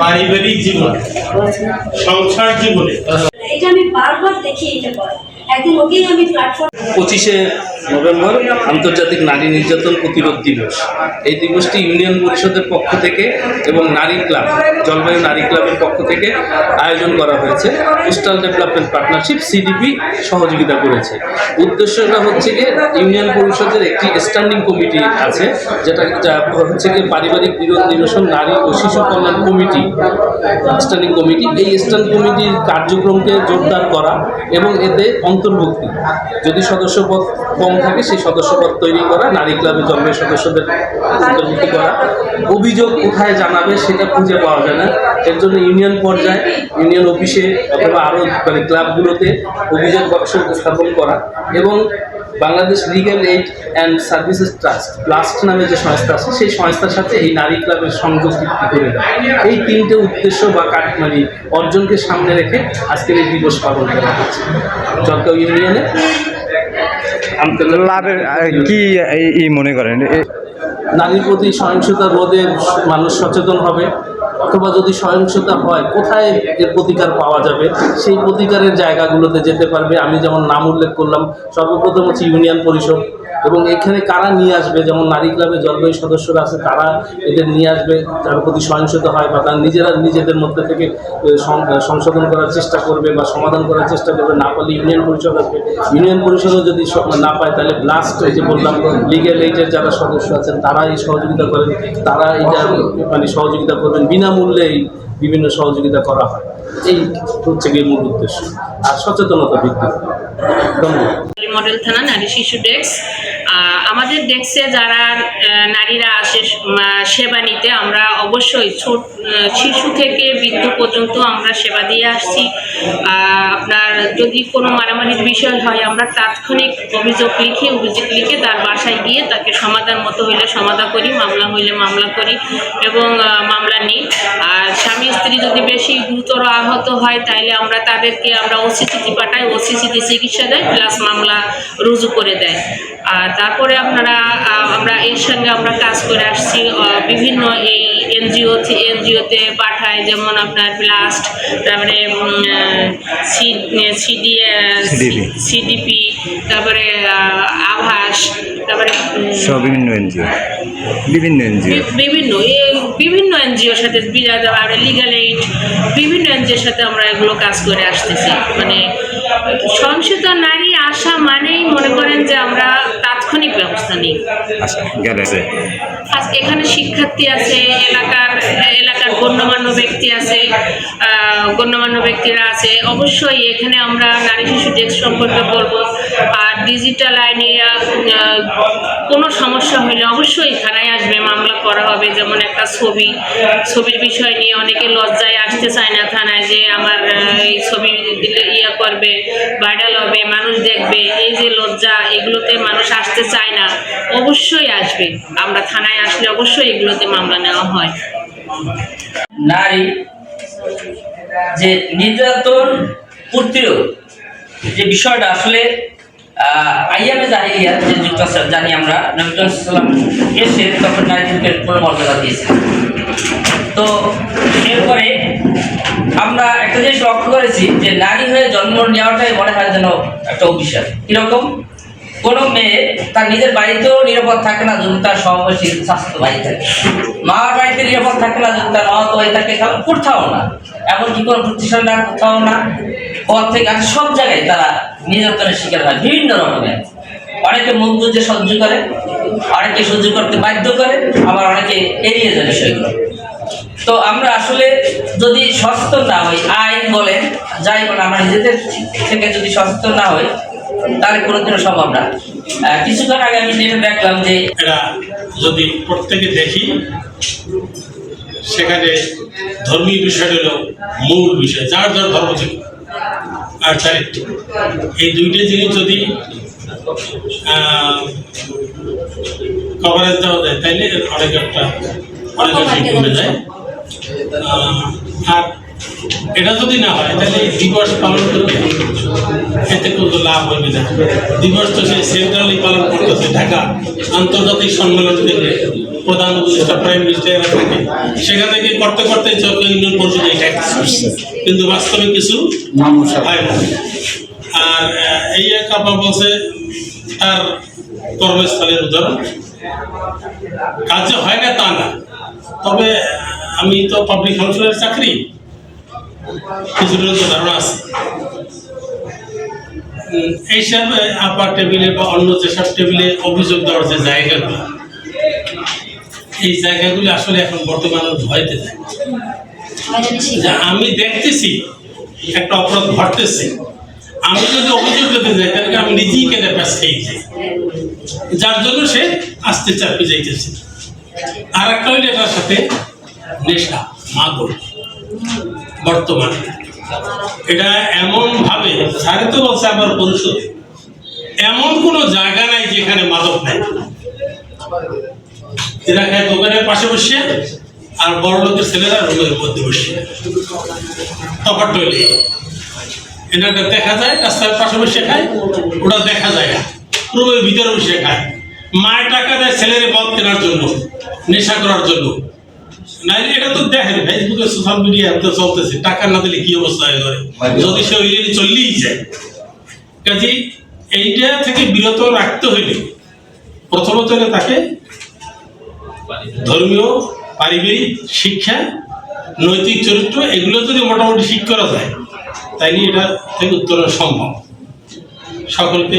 পারিবারিক জীবন সংসার জীবনে। এটা আমি বারবার দেখি এটা করে একদিন ওকেই আমি প্ল্যাটফর্ম পঁচিশে নভেম্বর, আন্তর্জাতিক নারী নির্যাতন প্রতিরোধ দিবস। এই দিবসটি ইউনিয়ন পরিষদের পক্ষ থেকে এবং নারী ক্লাব, জলবায়ু নারী ক্লাবের পক্ষ থেকে আয়োজন করা হয়েছে। কোস্টাল ডেভেলপমেন্ট পার্টনারশিপ সিডিপি সহযোগিতা করেছে। উদ্দেশ্যটা হচ্ছে গিয়ে ইউনিয়ন পরিষদের একটি স্ট্যান্ডিং কমিটি আছে, যেটা হচ্ছে গিয়ে পারিবারিক বিরোধ নিরসন, নারী ও শিশু কল্যাণ কমিটি স্ট্যান্ডিং কমিটি এই স্ট্যান্ডিং কমিটির কার্যক্রমকে জোরদার করা এবং এতে অন্তর্ভুক্তি। যদি সদস্যপদ কম থাকে, সেই সদস্যপদ তৈরি করা, নারী ক্লাবে জন্মের সদস্যদের অন্তর্ভুক্তি করা। অভিযোগ কোথায় জানাবে সেটা খুঁজে পাওয়া যায় না। এর জন্য ইউনিয়ন পর্যায়ে, ইউনিয়ন অফিসে অথবা আরও মানে ক্লাবগুলোতে অভিযোগ বাক্স উপস্থাপন করা এবং Bangladesh legal aid and services trust BLAST নামে যে সংস্থা আছে, সেই সংস্থার সাথে এই নারী ক্লাবের সংযোগ বৃদ্ধি করে দেয় এই তিনটে উদ্দেশ্য বা কাট মানে অর্জনকে সামনে রেখে আজকের এই দিবস পালন করা হচ্ছে। জলগাঁও ইউনিয়নে লাভের কি এই- মনে করেন? নারীর প্রতি সহিংসতা রোধে মানুষ সচেতন হবে। অথবা যদি সহিংসতা হয়, কোথায় এর প্রতিকার পাওয়া যাবে? সেই প্রতিকারের জায়গাগুলোতে যেতে পারবে। আমি যেমন নাম উল্লেখ করলাম, সর্বপ্রথম হচ্ছে ইউনিয়ন পরিষদ। এবং এখানে কারা নিয়ে আসবে? যেমন নারী ক্লাবে জলবায়ু সদস্যরা আছে, তারা এদের নিয়ে আসবে, তার প্রতি সহিংসতা হয় বা তারা নিজেরা নিজেদের মধ্যে থেকে সংশোধন করার চেষ্টা করবে বা সমাধান করার চেষ্টা করবে। না পারলে ইউনিয়ন পরিষদ আসবে। ইউনিয়ন পরিষদও যদি না পায়, তাহলে ব্লাস্ট এই যে বললাম লিগেল এইডের যারা সদস্য আছেন তারা এই সহযোগিতা করেন। তারা এটা মানে সহযোগিতা করবেন। বিনামূল্যে এই বিভিন্ন সহযোগিতা করা হয়। এই হচ্ছে গিয়ে মূল উদ্দেশ্য। আর সচেতনতা বৃদ্ধি। মডেল থানা, নারী শিশু ডেস্ক। আমাদের ডেস্কে যারা নারীরা আসে সেবা নিতে, আমরা অবশ্যই ছোট শিশু থেকে বৃদ্ধ পর্যন্ত আমরা সেবা দিয়ে আসছি। আপনার যদি কোনো মারামারির বিষয় হয়, আমরা তাৎক্ষণিক অভিযোগ লিখে অভিযোগ লিখে তার বাসায় গিয়ে তাকে সমাধান মতো হইলে সমাধান করি, মামলা হইলে মামলা করি এবং মামলা নিই। আর স্বামী স্ত্রী যদি বেশি গুরুতর আহত হয়, তাইলে আমরা তাদেরকে, আমরা ওসিসিটি পাঠাই ওসিসিটি চিকিৎসা দেয় প্লাস মামলা রুজু করে দেয়। তারপরে আপনারা আমরা এর সঙ্গে আমরা কাজ করে আসছি বিভিন্ন এই এনজিও এনজিওতে পাঠায় যেমন আপনার ব্লাস্ট তারপরে সিডি সিডিপি। তারপরে আভাস তারপরে সব বিভিন্ন এনজিও। বিভিন্ন এনজিও। বিভিন্ন এই বিভিন্ন এনজিওর সাথে লিগাল এইড বিভিন্ন এনজিওর সাথে আমরা এগুলো কাজ করে আসতেছি। মানে সহিংসতা নারী আসা মানেই মনে করেন যে আমরা তাৎক্ষণিক ব্যবস্থা নিই। আচ্ছা আজ এখানে শিক্ষার্থী আছে এলাকার এলাকার গণ্যমান্য ব্যক্তি আছে গণ্যমান্য ব্যক্তিরা আছে। অবশ্যই এখানে আমরা নারী শিশু ডেস্ক সম্পর্কে বলব। আর ডিজিটাল আইনে কোনো সমস্যা হলে অবশ্যই থানায় আসবে, মামলা করা হবে। যেমন একটা ছবি, ছবির বিষয় নিয়ে অনেকে লজ্জায় আসতে চায় না থানায় যে আমার এই ছবি দিলে ইয়ে করবে ভাইরাল হবে, মানুষ দেখবে। এই যে লজ্জা, এগুলোতে মানুষ আসতে চায় না, অবশ্যই আসবে। আমরা থানায় আসলে অবশ্যই এগুলোতে মামলা নেওয়া হয়। নারী যে নির্যাতন প্রতিরোধ যে বিষয়টা, আসলে আইয়ামে জাহিলিয়া যে যুক্তরাষ্ট্র জানি আমরা। নবীলাম এসে তখন নারীদেরকে কোনো মর্যাদা দিয়েছে। তো এরপরে আমরা একটা জিনিস লক্ষ্য করেছি যে নারী হয়ে জন্ম নেওয়াটাই মনে হয় যেন একটা অভিশাপ। কীরকম? কোনো মেয়ে তার নিজের বাড়িতেও নিরাপদ থাকে না, যদি তার সহবাসী স্বাস্থ্য বাড়ি থাকে। মামার বাড়িতে নিরাপদ থাকে না, যদি তার মামাতো বাড়ি থাকে কোথাও না। এমনকি কোনো প্রতিষ্ঠান না, কোথাও না পর থেকে আর সব জায়গায় তারা নির্যাতনের শিকার হয়, বিভিন্ন রকমের। অনেকে মুখ বুঝে সহ্য করে, অনেকে সহ্য করতে বাধ্য করে, আবার অনেকে এড়িয়ে যায় বিষয়গুলো। তো আমরা আসলে যদি সচেতন না হই, আইন বলেন, যাই বলেন, আমরা নিজেদের থেকে যদি সচেতন না হই, তাহলে কোনোদিনও সম্ভব না। কিছুক্ষণ আগে আমি নেটে দেখলাম যে যদি প্রত্যেকে দেখি সেখানে ধর্মীয় বিষয় হল মূল বিষয় যার যার ধর্ম ছিল। আর চারিত্র এই দুইটা জিনিস যদি কভারেজ দেওয়া যায় তাইলে অনেক একটা অনেক কমে যায়। আর এটা যদি না হয় তাহলে দিবস পালন করবে এতে কোনো লাভ হবে না। দিবস তো সে সেন্ট্রালি পালন করতেছে ঢাকা। আন্তর্জাতিক সম্মেলন থেকে প্রধান উপদেষ্টা প্রাইম মিনিস্টার থাকে। সেখান থেকে করতে করতে চট্টগ্রাম ইউনিয়ন পরিষদে এটা কিন্তু বাস্তবে কিছু হয় না। আর এই এক আপা বলছে তার কর্মস্থলের উদাহরণ। কাজ হয় না তা না। তবে আমি তো পাবলিক ফাংশনের চাকরি। উম, আপার টেবিলে বা অন্য যেসব টেবিলে অভিযোগ দেওয়ার যে জায়গাগুলো এই জায়গাগুলি আসলে এখন বর্তমানে ভয়তে আমি দেখতেছি একটা অপরাধ ঘটতেছে। আমি যদি অভিযোগ দিতে যাই তাহলে আমি নিজেই কেটে প্যাস খেয়ে যাই? যার জন্য সে আস্তে চাপে যাইতেছে। আর একটা হইলে সাথে নেশা মাদক। বর্তমানে। এটা এমন ভাবে স্যারে তো বলছে আবার পরিষদে এমন কোনো জায়গা নাই যেখানে মাদক নাই। এরা খায় দোকানের পাশে বসে আর বড় লোকের ছেলেরা রুমের মধ্যে বসে তফাৎ হইলে এনাটা দেখা যায়, রাস্তার পাশে বসে খায়, ওটা দেখা যায় না। রুমের ভিতরে বসে খায়। মায়ের টাকা দেয় ছেলের মদ কেনার জন্য, নেশা করার জন্য। এটা তো দেখেন ফেসবুকে সোশ্যাল মিডিয়া চলতেছে, টাকা না দিলে কি অবস্থা যদি চললেই যায়। কাজেই এইটা থেকে বিরত রাখতে প্রথমত তাকে ধর্মীয়, পারিবারিক শিক্ষা, নৈতিক চরিত্র এগুলো যদি মোটামুটি ঠিক করা যায়, তাইলে এটা থেকে উত্তরণ সম্ভব। সকলকে